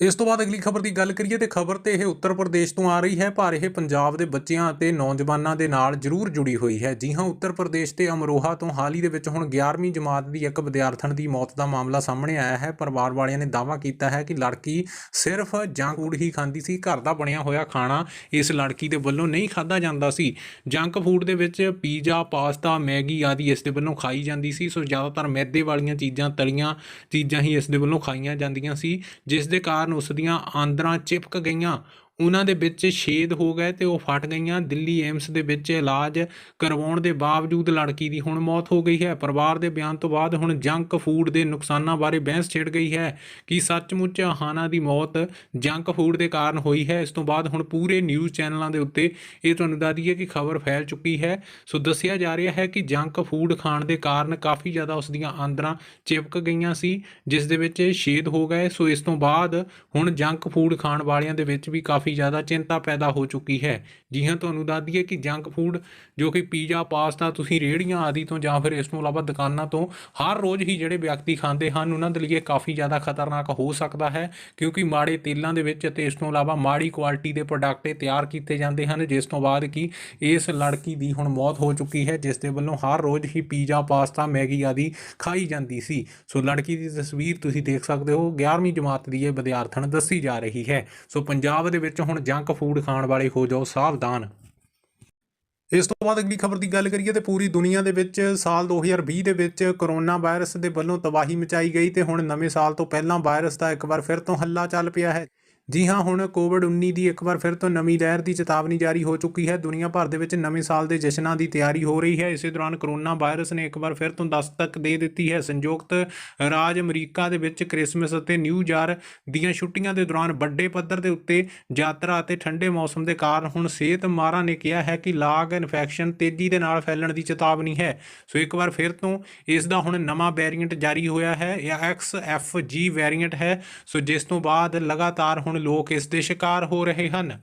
ਇਸ ਤੋਂ ਬਾਅਦ ਅਗਲੀ ਖਬਰ ਦੀ ਗੱਲ ਕਰੀਏ ਤੇ ਖਬਰ ਤੇ ਇਹ ਉੱਤਰ ਪ੍ਰਦੇਸ਼ ਤੋਂ ਆ ਰਹੀ ਹੈ, ਪਰ ਇਹ ਪੰਜਾਬ ਦੇ ਬੱਚਿਆਂ ਅਤੇ ਨੌਜਵਾਨਾਂ ਦੇ ਨਾਲ ਜ਼ਰੂਰ ਜੁੜੀ ਹੋਈ ਹੈ। ਜੀ ਹਾਂ, ਉੱਤਰ ਪ੍ਰਦੇਸ਼ ਤੇ ਅਮਰੋਹਾ ਤੋਂ ਹਾਲ ਹੀ ਦੇ ਵਿੱਚ ਹੁਣ 11ਵੀਂ ਜਮਾਤ ਦੀ ਇੱਕ ਵਿਦਿਆਰਥਣ ਦੀ ਮੌਤ ਦਾ ਮਾਮਲਾ ਸਾਹਮਣੇ ਆਇਆ ਹੈ। ਪਰਿਵਾਰ ਵਾਲਿਆਂ ਨੇ ਦਾਅਵਾ ਕੀਤਾ ਹੈ ਕਿ ਲੜਕੀ ਸਿਰਫ ਜੰਕ ਫੂਡ ਹੀ ਖਾਂਦੀ ਸੀ, ਘਰ ਦਾ ਬਣਿਆ ਹੋਇਆ ਖਾਣਾ ਇਸ ਲੜਕੀ ਦੇ ਵੱਲੋਂ ਨਹੀਂ ਖਾਧਾ ਜਾਂਦਾ ਸੀ। ਜੰਕ ਫੂਡ ਦੇ ਵਿੱਚ ਪੀਜ਼ਾ, ਪਾਸਤਾ, ਮੈਗੀ ਆਦਿ ਇਸ ਦੇ ਵੱਲੋਂ ਖਾਈ ਜਾਂਦੀ ਸੀ, ਸੋ ਜ਼ਿਆਦਾਤਰ ਮੈਦੇ ਵਾਲੀਆਂ ਚੀਜ਼ਾਂ, ਤਲੀਆਂ ਚੀਜ਼ਾਂ ਹੀ ਇਸ ਦੇ ਵੱਲੋਂ ਖਾਈਆਂ ਜਾਂਦੀਆਂ ਸੀ, ਜਿਸ ਦੇ ਕਾਰਨ ਉਸ ਦੀਆਂ ਆਂਦਰਾਂ ਚਿਪਕ ਗਈਆਂ। ਉਹਨਾਂ ਦੇ ਵਿੱਚ ਛੇਦ ਹੋ ਗਏ ਤੇ ਉਹ ਫਟ ਗਈਆਂ। ਦਿੱਲੀ ਏਮਸ ਦੇ ਵਿੱਚ ਇਲਾਜ ਕਰਵਾਉਣ ਦੇ ਬਾਵਜੂਦ ਲੜਕੀ ਦੀ ਹੁਣ ਮੌਤ ਹੋ ਗਈ ਹੈ। ਪਰਿਵਾਰ ਦੇ ਬਿਆਨ ਤੋਂ ਬਾਅਦ ਹੁਣ ਜੰਕ ਫੂਡ ਦੇ ਨੁਕਸਾਨਾਂ ਬਾਰੇ ਬਹਿਸ ਛਿੜ ਗਈ ਹੈ ਕਿ ਸੱਚਮੁੱਚ ਹਾਨਾ ਦੀ ਮੌਤ ਜੰਕ ਫੂਡ ਦੇ ਕਾਰਨ ਹੋਈ ਹੈ। ਇਸ ਤੋਂ ਬਾਅਦ ਹੁਣ ਪੂਰੇ ਨਿਊਜ਼ ਚੈਨਲਾਂ ਦੇ ਉੱਤੇ ਇਹ ਤੁਹਾਨੂੰ ਦੱਸ ਦਈਏ ਕਿ ਖਬਰ ਫੈਲ ਚੁੱਕੀ ਹੈ। ਸੋ ਦੱਸਿਆ ਜਾ ਰਿਹਾ ਹੈ ਕਿ ਜੰਕ ਫੂਡ ਖਾਣ ਦੇ ਕਾਰਨ ਕਾਫੀ ਜ਼ਿਆਦਾ ਉਸ ਦੀਆਂ ਆਂਦਰਾਂ ਚਿਪਕ ਗਈਆਂ ਸੀ, ਜਿਸ ਦੇ ਵਿੱਚ ਛੇਦ ਹੋ ਗਏ। ਸੋ ਇਸ ਤੋਂ ਬਾਅਦ ਹੁਣ ਜੰਕ ਫੂਡ ਖਾਣ ਵਾਲਿਆਂ ਦੇ ਵਿੱਚ ਵੀ ਕਾਫੀ ਕਾਫੀ ਜ਼ਿਆਦਾ ਚਿੰਤਾ ਪੈਦਾ ਹੋ ਚੁੱਕੀ ਹੈ। ਜੀ ਹਾਂ ਤੁਹਾਨੂੰ ਦੱਸ ਦਈਏ ਕਿ ਜੰਕ ਫੂਡ ਜੋ ਕਿ ਪੀਜ਼ਾ ਪਾਸਤਾ ਤੁਸੀਂ ਰੇਹੜੀਆਂ ਆਦਿ ਤੋਂ ਜਾਂ ਫਿਰ ਇਸ ਤੋਂ ਇਲਾਵਾ ਦੁਕਾਨਾਂ ਤੋਂ ਹਰ ਰੋਜ਼ ਹੀ ਜਿਹੜੇ ਵਿਅਕਤੀ ਖਾਂਦੇ ਹਨ, ਉਹਨਾਂ ਦੇ ਲਈ ਇਹ ਕਾਫੀ ਜ਼ਿਆਦਾ ਖਤਰਨਾਕ ਹੋ ਸਕਦਾ ਹੈ। ਕਿਉਂਕਿ ਮਾੜੇ ਤੇਲਾਂ ਦੇ ਵਿੱਚ ਅਤੇ ਇਸ ਤੋਂ ਇਲਾਵਾ ਮਾੜੀ ਕੁਆਲਿਟੀ ਦੇ ਪ੍ਰੋਡਕਟ ਇਹ ਤਿਆਰ ਕੀਤੇ ਜਾਂਦੇ ਹਨ, ਜਿਸ ਤੋਂ ਬਾਅਦ ਕਿ ਇਸ ਲੜਕੀ ਦੀ ਹੁਣ ਮੌਤ ਹੋ ਚੁੱਕੀ ਹੈ, ਜਿਸ ਦੇ ਵੱਲੋਂ ਹਰ ਰੋਜ਼ ਹੀ ਪੀਜ਼ਾ ਪਾਸਤਾ ਮੈਗੀ ਆਦਿ ਖਾਈ ਜਾਂਦੀ ਸੀ। ਸੋ ਲੜਕੀ ਦੀ ਤਸਵੀਰ ਤੁਸੀਂ ਦੇਖ ਸਕਦੇ ਹੋ 11ਵੀਂ ਜਮਾਤ ਦੀ ਇਹ ਵਿਦਿਆਰਥਣ ਦੱਸੀ ਜਾ ਰਹੀ ਹੈ। ਸੋ ਪੰਜਾਬ ਦੇ ਵਿੱਚ ਹੁਣ ਜੰਕ ਫੂਡ ਖਾਣ ਵਾਲੇ ਹੋ ਜਾਓ, ਸਾਵਧਾਨ। ਇਸ ਤੋਂ ਬਾਅਦ ਅਗਲੀ ਖਬਰ ਦੀ ਗੱਲ ਕਰੀਏ ਤੇ ਪੂਰੀ ਦੁਨੀਆ ਦੇ ਵਿੱਚ ਸਾਲ 2020 ਦੇ ਵਿੱਚ ਕਰੋਨਾ ਵਾਇਰਸ ਦੇ ਵੱਲੋਂ ਤਬਾਹੀ ਮਚਾਈ ਗਈ ਤੇ ਹੁਣ ਨਵੇਂ ਸਾਲ ਤੋਂ ਪਹਿਲਾਂ ਵਾਇਰਸ ਦਾ ਇੱਕ ਵਾਰ ਫਿਰ ਤੋਂ ਹੱਲਾ ਚੱਲ ਪਿਆ ਹੈ। ਜੀ ਹਾਂ, ਹੁਣ ਕੋਵਿਡ-19 ਦੀ ਇੱਕ ਵਾਰ ਫਿਰ ਤੋਂ ਨਵੀਂ ਲਹਿਰ ਦੀ ਚੇਤਾਵਨੀ ਜਾਰੀ ਹੋ ਚੁੱਕੀ ਹੈ। ਦੁਨੀਆ ਭਰ ਦੇ ਵਿੱਚ ਨਵੇਂ ਸਾਲ ਦੇ ਜਸ਼ਨਾਂ ਦੀ ਤਿਆਰੀ ਹੋ ਰਹੀ ਹੈ। ਇਸੇ ਦੌਰਾਨ ਕਰੋਨਾ ਵਾਇਰਸ ਨੇ ਇੱਕ ਵਾਰ ਫਿਰ ਤੋਂ ਦਸਤਕ ਦੇ ਦਿੱਤੀ ਹੈ। ਸੰਯੁਕਤ ਰਾਜ ਅਮਰੀਕਾ ਦੇ ਵਿੱਚ ਕ੍ਰਿਸਮਸ ਅਤੇ ਨਿਊ ਯਾਰ ਦੀਆਂ ਛੁੱਟੀਆਂ ਦੇ ਦੌਰਾਨ ਵੱਡੇ ਪੱਧਰ ਦੇ ਉੱਤੇ ਯਾਤਰਾ ਅਤੇ ਠੰਡੇ ਮੌਸਮ ਦੇ ਕਾਰਨ ਹੁਣ ਸਿਹਤ ਮਾਹਰਾਂ ਨੇ ਕਿਹਾ ਹੈ ਕਿ ਲਾਗ ਇਨਫੈਕਸ਼ਨ ਤੇਜ਼ੀ ਦੇ ਨਾਲ ਫੈਲਣ ਦੀ ਚੇਤਾਵਨੀ ਹੈ। ਸੋ ਇੱਕ ਵਾਰ ਫਿਰ ਤੋਂ ਇਸ ਦਾ ਹੁਣ ਨਵਾਂ ਵੇਰੀਐਂਟ ਜਾਰੀ ਹੋਇਆ ਹੈ। ਇਹ XFG ਵੈਰੀਐਂਟ ਹੈ। ਸੋ ਜਿਸ ਤੋਂ ਬਾਅਦ ਲਗਾਤਾਰ ਹੁਣ ਲੋਕ ਇਸ ਦੇ ਸ਼ਿਕਾਰ ਹੋ ਰਹੇ ਹਨ।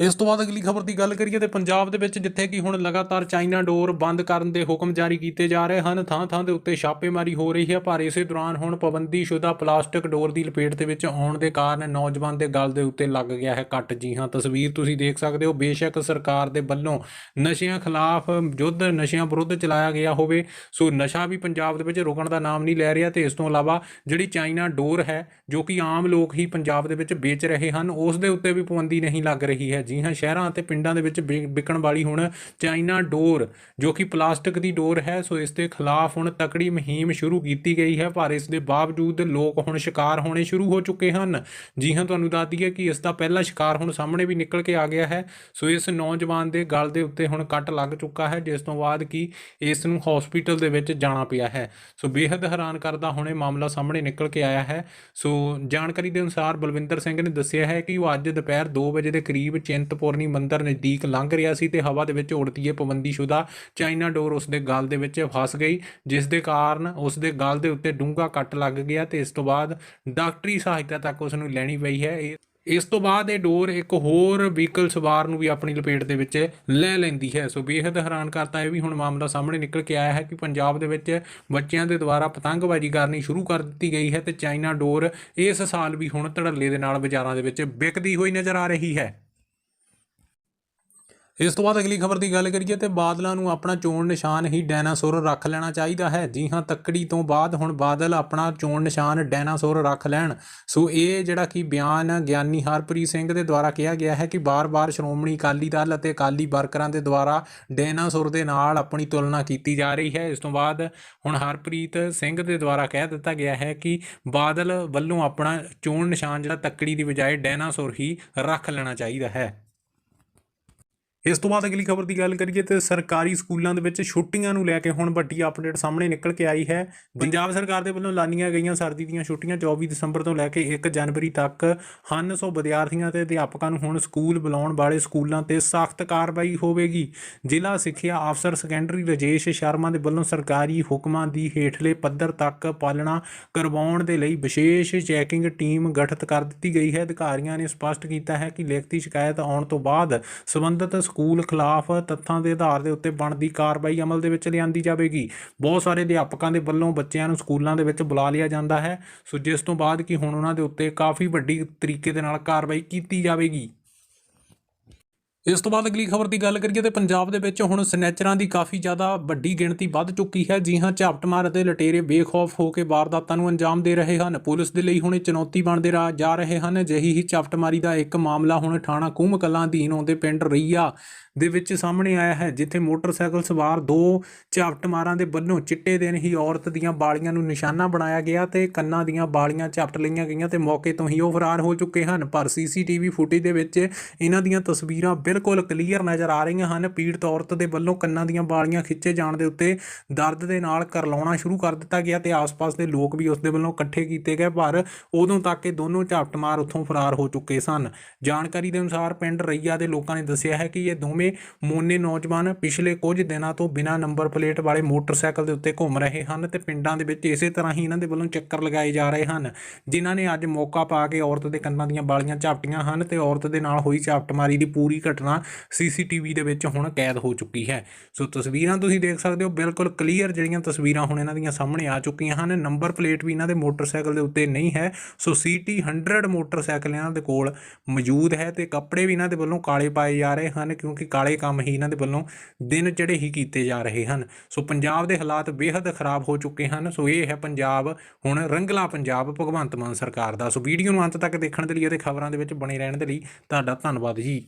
ਇਸ ਤੋਂ ਬਾਅਦ ਅਗਲੀ ਖਬਰ ਦੀ ਗੱਲ ਕਰੀਏ ਤੇ ਪੰਜਾਬ ਦੇ ਵਿੱਚ ਜਿੱਥੇ ਕਿ ਹੁਣ ਲਗਾਤਾਰ ਚਾਈਨਾ ਡੋਰ ਬੰਦ ਕਰਨ ਦੇ ਹੁਕਮ ਜਾਰੀ ਕੀਤੇ ਜਾ ਰਹੇ ਹਨ ਥਾਂ ਥਾਂ ਦੇ ਉੱਤੇ ਛਾਪੇਮਾਰੀ ਹੋ ਰਹੀ ਹੈ, ਪਰ ਇਸੇ ਦੌਰਾਨ ਹੁਣ ਪਾਬੰਦੀਸ਼ੁਦਾ ਪਲਾਸਟਿਕ ਡੋਰ ਦੀ ਲਪੇਟ ਦੇ ਵਿੱਚ ਆਉਣ ਦੇ ਕਾਰਨ ਨੌਜਵਾਨ ਦੇ ਗਲ ਦੇ ਉੱਤੇ ਲੱਗ ਗਿਆ ਹੈ ਕੱਟ। ਜੀ ਹਾਂ, ਤਸਵੀਰ ਤੁਸੀਂ ਦੇਖ ਸਕਦੇ ਹੋ, ਬੇਸ਼ੱਕ ਸਰਕਾਰ ਦੇ ਵੱਲੋਂ ਨਸ਼ਿਆਂ ਖਿਲਾਫ ਯੁੱਧ, ਨਸ਼ਿਆਂ ਵਿਰੁੱਧ ਚਲਾਇਆ ਗਿਆ ਹੋਵੇ, ਸੋ ਨਸ਼ਾ ਵੀ ਪੰਜਾਬ ਦੇ ਵਿੱਚ ਰੁਕਣ ਦਾ ਨਾਮ ਨਹੀਂ ਲੈ ਰਿਹਾ ਤੇ ਇਸ ਤੋਂ ਇਲਾਵਾ ਜਿਹੜੀ ਚਾਈਨਾ ਡੋਰ ਹੈ, ਜੋ ਕਿ ਆਮ ਲੋਕ ਹੀ ਪੰਜਾਬ ਦੇ ਵਿੱਚ ਵੇਚ ਰਹੇ ਹਨ, ਉਸ ਦੇ ਉੱਤੇ ਵੀ ਪਾਬੰਦੀ ਨਹੀਂ ਲੱਗ ਰਹੀ ਹੈ। ਜੀ ਹਾਂ, ਸ਼ਹਿਰਾਂ ਅਤੇ ਪਿੰਡਾਂ ਦੇ ਵਿੱਚ ਵਿਕਣ ਵਾਲੀ ਹੁਣ ਚਾਈਨਾ ਡੋਰ, ਜੋ ਕਿ ਪਲਾਸਟਿਕ ਦੀ ਡੋਰ ਹੈ, ਸੋ ਇਸ ਦੇ ਖਿਲਾਫ ਹੁਣ ਤਕੜੀ ਮੁਹਿੰਮ ਸ਼ੁਰੂ ਕੀਤੀ ਗਈ ਹੈ, ਪਰ ਇਸ ਦੇ ਬਾਵਜੂਦ ਲੋਕ ਹੁਣ ਸ਼ਿਕਾਰ ਹੋਣੇ ਸ਼ੁਰੂ ਹੋ ਚੁੱਕੇ ਹਨ। ਜੀ ਹਾਂ, ਤੁਹਾਨੂੰ ਦੱਸ ਦਈਏ ਕਿ ਇਸ ਦਾ ਪਹਿਲਾ ਸ਼ਿਕਾਰ ਹੁਣ ਸਾਹਮਣੇ ਵੀ ਨਿਕਲ ਕੇ ਆ ਗਿਆ ਹੈ, ਸੋ ਇਸ ਨੌਜਵਾਨ ਦੇ ਗਲ ਦੇ ਉੱਤੇ ਹੁਣ ਕੱਟ ਲੱਗ ਚੁੱਕਾ ਹੈ, ਜਿਸ ਤੋਂ ਬਾਅਦ ਕਿ ਇਸ ਨੂੰ ਹਸਪੀਟਲ ਦੇ ਵਿੱਚ ਜਾਣਾ ਪਿਆ ਹੈ। ਸੋ ਬੇहद ਹੈਰਾਨ ਕਰਦਾ ਹੁਣ ਇਹ ਮਾਮਲਾ ਸਾਹਮਣੇ ਨਿਕਲ ਕੇ ਆਇਆ ਹੈ। ਸੋ ਜਾਣਕਾਰੀ ਦੇ ਅਨੁਸਾਰ ਬਲਵਿੰਦਰ ਸਿੰਘ ਨੇ ਦੱਸਿਆ ਹੈ ਕਿ ਉਹ ਅੱਜ ਦੁਪਹਿਰ 2 ਵਜੇ ਦੇ ਕਰੀਬ ਚਿੰਤਪੁਰਨੀ ਮੰਦਿਰ ਨਜ਼ਦੀਕ ਲੰਘ ਰਿਹਾ ਸੀ ਤੇ ਹਵਾ ਦੇ ਵਿੱਚ ਉੜਦੀ ਇਹ ਪਾਬੰਦੀਸ਼ੁਦਾ ਚਾਈਨਾ ਡੋਰ ਉਸ ਦੇ ਗਲ ਦੇ ਵਿੱਚ ਫਸ ਗਈ, ਜਿਸ ਦੇ ਕਾਰਨ ਉਸ ਦੇ ਗਲ ਦੇ ਉੱਤੇ ਡੂੰਘਾ ਕੱਟ ਲੱਗ ਗਿਆ ਤੇ ਇਸ ਤੋਂ ਬਾਅਦ ਡਾਕਟਰੀ ਸਹਾਇਤਾ ਤੱਕ ਉਸ ਨੂੰ ਲੈਣੀ ਪਈ ਹੈ। ਇਸ ਤੋਂ ਬਾਅਦ ਇਹ ਡੋਰ ਇੱਕ ਹੋਰ ਵਹੀਕਲ ਸਵਾਰ ਨੂੰ ਵੀ ਆਪਣੀ ਲਪੇਟ ਦੇ ਵਿੱਚ ਲੈ ਲੈਂਦੀ ਹੈ। ਸੋ ਬੇहद ਹੈਰਾਨ ਕਰਤਾ ਇਹ ਵੀ ਹੁਣ ਮਾਮਲਾ ਸਾਹਮਣੇ ਨਿਕਲ ਕੇ ਆਇਆ ਹੈ ਕਿ ਪੰਜਾਬ ਦੇ ਵਿੱਚ ਬੱਚਿਆਂ ਦੇ ਦੁਆਰਾ ਪਤੰਗਬਾਜ਼ੀ ਕਰਨੀ ਸ਼ੁਰੂ ਕਰ ਦਿੱਤੀ ਗਈ ਹੈ ਤੇ ਚਾਈਨਾ ਡੋਰ ਇਸ ਸਾਲ ਵੀ ਹੁਣ ਧੜੱਲੇ ਦੇ ਨਾਲ ਬਾਜ਼ਾਰਾਂ ਦੇ ਵਿੱਚ ਵਿਕਦੀ ਹੋਈ ਨਜ਼ਰ ਆ ਰਹੀ ਹੈ। ਇਸ ਤੋਂ ਬਾਅਦ ਅਗਲੀ ਖਬਰ ਦੀ ਗੱਲ ਕਰੀਏ ਤੇ ਬਾਦਲਾਂ ਨੂੰ ਆਪਣਾ ਚੋਣ ਨਿਸ਼ਾਨ ਹੀ ਡਾਇਨਾਸੌਰ ਰੱਖ ਲੈਣਾ ਚਾਹੀਦਾ ਹੈ। ਜੀ ਹਾਂ, ਤੱਕੜੀ ਤੋਂ ਬਾਅਦ ਹੁਣ ਬਾਦਲ ਆਪਣਾ ਚੋਣ ਨਿਸ਼ਾਨ ਡਾਇਨਾਸੌਰ ਰੱਖ ਲੈਣ। ਸੋ ਇਹ ਜਿਹੜਾ ਕਿ ਬਿਆਨ ਗਿਆਨੀ ਹਰਪ੍ਰੀਤ ਸਿੰਘ ਦੇ ਦੁਆਰਾ ਕਿਹਾ ਗਿਆ ਹੈ ਕਿ ਬਾਰ-ਬਾਰ ਸ਼੍ਰੋਮਣੀ ਅਕਾਲੀ ਦਲ ਅਤੇ ਅਕਾਲੀ ਵਰਕਰਾਂ ਦੇ ਦੁਆਰਾ ਡਾਇਨਾਸੌਰ ਦੇ ਨਾਲ ਆਪਣੀ ਤੁਲਨਾ ਕੀਤੀ ਜਾ ਰਹੀ ਹੈ। ਇਸ ਤੋਂ ਬਾਅਦ ਹੁਣ ਹਰਪ੍ਰੀਤ ਸਿੰਘ ਦੇ ਦੁਆਰਾ ਕਹਿ ਦਿੱਤਾ ਗਿਆ ਹੈ ਕਿ ਬਾਦਲ ਵੱਲੋਂ ਆਪਣਾ ਚੋਣ ਨਿਸ਼ਾਨ ਜਿਹੜਾ ਤੱਕੜੀ ਦੀ ਬਜਾਏ ਡਾਇਨਾਸੌਰ ਹੀ ਰੱਖ ਲੈਣਾ ਚਾਹੀਦਾ ਹੈ। ਇਸ ਤੋਂ ਬਾਅਦ ਅਗਲੀ ਖਬਰ ਦੀ ਗੱਲ ਕਰੀਏ ਤੇ ਸਰਕਾਰੀ ਸਕੂਲਾਂ ਦੇ ਵਿੱਚ ਛੁੱਟੀਆਂ ਨੂੰ ਲੈ ਕੇ ਹੁਣ ਵੱਡੀ ਅਪਡੇਟ ਸਾਹਮਣੇ ਨਿਕਲ ਕੇ ਆਈ ਹੈ। ਪੰਜਾਬ ਸਰਕਾਰ ਦੇ ਵੱਲੋਂ ਲਾਨੀਆਂ ਗਈਆਂ ਸਰਦੀ ਦੀਆਂ ਛੁੱਟੀਆਂ 24 ਦਸੰਬਰ ਤੋਂ ਲੈ ਕੇ 1 ਜਨਵਰੀ ਤੱਕ ਹਨ। ਸੋ ਵਿਦਿਆਰਥੀਆਂ ਤੇ ਅਧਿਆਪਕਾਂ ਨੂੰ ਹੁਣ ਸਕੂਲ ਬੁਲਾਉਣ ਵਾਲੇ ਸਕੂਲਾਂ ਤੇ ਸਖਤ ਕਾਰਵਾਈ ਹੋਵੇਗੀ। ਜ਼ਿਲ੍ਹਾ ਸਿੱਖਿਆ ਅਫਸਰ ਸੈਕੰਡਰੀ ਰਜੇਸ਼ ਸ਼ਰਮਾ ਦੇ ਵੱਲੋਂ ਸਰਕਾਰੀ ਹੁਕਮਾਂ ਦੀ ਹੇਠਲੇ ਪੱਧਰ ਤੱਕ ਪਾਲਣਾ ਕਰਵਾਉਣ ਦੇ ਲਈ ਵਿਸ਼ੇਸ਼ ਚੈਕਿੰਗ ਟੀਮ ਗਠਿਤ ਕਰ ਦਿੱਤੀ ਗਈ ਹੈ। ਅਧਿਕਾਰੀਆਂ ਨੇ ਸਪਸ਼ਟ ਕੀਤਾ ਹੈ ਕਿ ਲਿਖਤੀ ਸ਼ਿਕਾਇਤ ਆਉਣ ਤੋਂ ਬਾਅਦ ਸੰਬੰਧਿਤ ਸਕੂਲ ਖਿਲਾਫ ਤੱਥਾਂ ਦੇ ਆਧਾਰ ਦੇ ਉੱਤੇ ਬਣਦੀ ਕਾਰਵਾਈ ਅਮਲ ਦੇ ਵਿੱਚ ਲਿਆਂਦੀ ਜਾਵੇਗੀ। ਬਹੁਤ ਸਾਰੇ ਅਧਿਆਪਕਾਂ ਦੇ ਵੱਲੋਂ ਬੱਚਿਆਂ ਨੂੰ ਸਕੂਲਾਂ ਦੇ ਵਿੱਚ ਬੁਲਾ ਲਿਆ ਜਾਂਦਾ ਹੈ। ਸੋ ਜਿਸ ਤੋਂ ਬਾਅਦ ਕਿ ਹੁਣ ਉਹਨਾਂ ਦੇ ਉੱਤੇ ਕਾਫੀ ਵੱਡੀ ਤਰੀਕੇ ਦੇ ਨਾਲ ਕਾਰਵਾਈ ਕੀਤੀ ਜਾਵੇਗੀ। ਇਸ ਤੋਂ ਬਾਅਦ ਅਗਲੀ ਖਬਰ ਦੀ ਗੱਲ ਕਰੀਏ ਤੇ ਪੰਜਾਬ ਦੇ ਵਿੱਚ ਹੁਣ ਸਨੈਚਰਾਂ ਦੀ ਕਾਫੀ ਜ਼ਿਆਦਾ ਵੱਡੀ ਗਿਣਤੀ ਵੱਧ ਚੁੱਕੀ ਹੈ। ਜੀ ਹਾਂ, ਝਾਪਟਮਾਰ ਅਤੇ ਲਟੇਰੇ ਬੇਖੌਫ ਹੋ ਕੇ ਵਾਰਦਾਤਾਂ ਨੂੰ ਅੰਜਾਮ ਦੇ ਰਹੇ ਹਨ। ਪੁਲਿਸ ਦੇ ਲਈ ਹੁਣ ਇਹ ਚੁਣੌਤੀ ਬਣਦੇ ਰਾ- ਜਾ ਰਹੇ ਹਨ। ਅਜਿਹੀ ਹੀ ਝਾਪਟਮਾਰੀ ਦਾ ਇੱਕ ਮਾਮਲਾ ਹੁਣ ਥਾਣਾ ਕੂਮ ਕਲਾਂ ਅਧੀਨ ਆਉਂਦੇ ਪਿੰਡ ਰਈਆ ਦੇ ਵਿੱਚ ਸਾਹਮਣੇ ਆਇਆ ਹੈ, ਜਿੱਥੇ ਮੋਟਰਸਾਈਕਲ ਸਵਾਰ ਦੋ ਝਾਪਟਮਾਰਾਂ ਦੇ ਵੱਲੋਂ ਚਿੱਟੇ ਦਿਨ ਹੀ ਔਰਤ ਦੀਆਂ ਬਾਲੀਆਂ ਨੂੰ ਨਿਸ਼ਾਨਾ ਬਣਾਇਆ ਗਿਆ ਤੇ ਕੰਨਾਂ ਦੀਆਂ ਬਾਲੀਆਂ ਝਪਟ ਲਈਆਂ ਗਈਆਂ ਤੇ ਮੌਕੇ ਤੋਂ ਹੀ ਉਹ ਫਰਾਰ ਹੋ ਚੁੱਕੇ ਹਨ। ਪਰ ਸੀਸੀਟੀਵੀ ਫੁਟੇਜ ਦੇ ਵਿੱਚ ਇਹਨਾਂ ਦੀਆਂ ਤਸਵੀਰਾਂ ਬਿਲਕੁਲ ਕਲੀਅਰ ਨਜ਼ਰ ਆ ਰਹੀਆਂ ਹਨ। ਪੀੜਤ ਔਰਤ ਦੇ ਵੱਲੋਂ ਕੰਨਾਂ ਦੀਆਂ ਬਾਲੀਆਂ ਖਿੱਚੇ ਜਾਣ ਦੇ ਉੱਤੇ ਦਰਦ ਦੇ ਨਾਲ ਕਰਲਾਉਣਾ ਸ਼ੁਰੂ ਕਰ ਦਿੱਤਾ ਗਿਆ ਤੇ ਆਸ-ਪਾਸ ਦੇ ਲੋਕ ਵੀ ਉਸ ਦੇ ਵੱਲੋਂ ਇਕੱਠੇ ਕੀਤੇ ਗਏ, ਪਰ ਉਦੋਂ ਤੱਕ ਇਹ ਦੋਨੋਂ ਝਾਪਟਮਾਰ ਉੱਥੋਂ ਫਰਾਰ ਹੋ ਚੁੱਕੇ ਸਨ। ਜਾਣਕਾਰੀ ਦੇ ਅਨੁਸਾਰ ਪਿੰਡ ਰਈਆ ਦੇ ਲੋਕਾਂ ਨੇ ਦੱਸਿਆ ਹੈ ਕਿ ਇਹ ਦੋਵੇਂ ਮੋਨੇ ਨੌਜਵਾਨ ਪਿਛਲੇ ਕੁਝ ਦਿਨਾਂ ਤੋਂ ਬਿਨਾਂ ਨੰਬਰ ਪਲੇਟ ਵਾਲੇ ਮੋਟਰਸਾਈਕਲ ਦੇ ਉੱਤੇ ਘੁੰਮ ਰਹੇ ਹਨ ਤੇ ਪਿੰਡਾਂ ਦੇ ਵਿੱਚ ਇਸੇ ਤਰ੍ਹਾਂ ਹੀ ਇਹਨਾਂ ਦੇ ਵੱਲੋਂ ਚੱਕਰ ਲਗਾਏ ਜਾ ਰਹੇ ਹਨ, ਜਿਨ੍ਹਾਂ ਨੇ ਅੱਜ ਮੌਕਾ ਪਾ ਕੇ ਔਰਤ ਦੇ ਕੰਨਾਂ ਦੀਆਂ ਬਾਲੀਆਂ ਝਾਪਟੀਆਂ ਹਨ ਤੇ ਔਰਤ ਦੇ ਨਾਲ ਹੋਈ ਝਾਪਟਮਾਰੀ ਦੀ ਪੂਰੀ ਘਟਨਾ ਸੀਸੀਟੀਵੀ ਦੇ ਵਿੱਚ ਹੁਣ ਕੈਦ ਹੋ ਚੁੱਕੀ ਹੈ। ਸੋ ਤਸਵੀਰਾਂ ਤੁਸੀਂ ਦੇਖ ਸਕਦੇ ਹੋ, ਬਿਲਕੁਲ ਕਲੀਅਰ ਜਿਹੜੀਆਂ ਤਸਵੀਰਾਂ ਹੁਣ ਇਹਨਾਂ ਦੀਆਂ ਸਾਹਮਣੇ ਆ ਚੁੱਕੀਆਂ ਹਨ। ਨੰਬਰ ਪਲੇਟ ਵੀ ਇਹਨਾਂ ਦੇ ਮੋਟਰਸਾਈਕਲ ਦੇ ਉੱਤੇ ਨਹੀਂ ਹੈ। ਸੋ ਸੀਟੀ 100 ਮੋਟਰਸਾਈਕਲ ਇਹਨਾਂ ਦੇ ਕੋਲ ਮੌਜੂਦ ਹੈ ਤੇ ਕੱਪੜੇ ਵੀ ਇਹਨਾਂ ਦੇ ਵੱਲੋਂ ਕਾਲੇ ਪਾਏ ਜਾ ਰਹੇ ਹਨ, ਕਿਉਂਕਿ ਕਾਲੇ ਕੰਮ ਹੀ ਇਹਨਾਂ ਦੇ ਵੱਲੋਂ ਦਿਨ ਚੜੇ ਹੀ ਕੀਤੇ ਜਾ ਰਹੇ ਹਨ। ਸੋ ਪੰਜਾਬ ਦੇ ਹਾਲਾਤ ਬੇहद ਖਰਾਬ ਹੋ ਚੁੱਕੇ ਹਨ। ਸੋ ਇਹ ਹੈ ਪੰਜਾਬ, ਹੁਣ ਰੰਗਲਾ ਪੰਜਾਬ, ਭਗਵੰਤ ਮਾਨ ਸਰਕਾਰ ਦਾ। ਸੋ ਵੀਡੀਓ ਨੂੰ ਅੰਤ ਤੱਕ ਦੇਖਣ ਦੇ ਲਈ ਅਤੇ ਖਬਰਾਂ ਦੇ ਵਿੱਚ ਬਣੇ ਰਹਿਣ ਦੇ ਲਈ ਤੁਹਾਡਾ ਧੰਨਵਾਦ ਜੀ।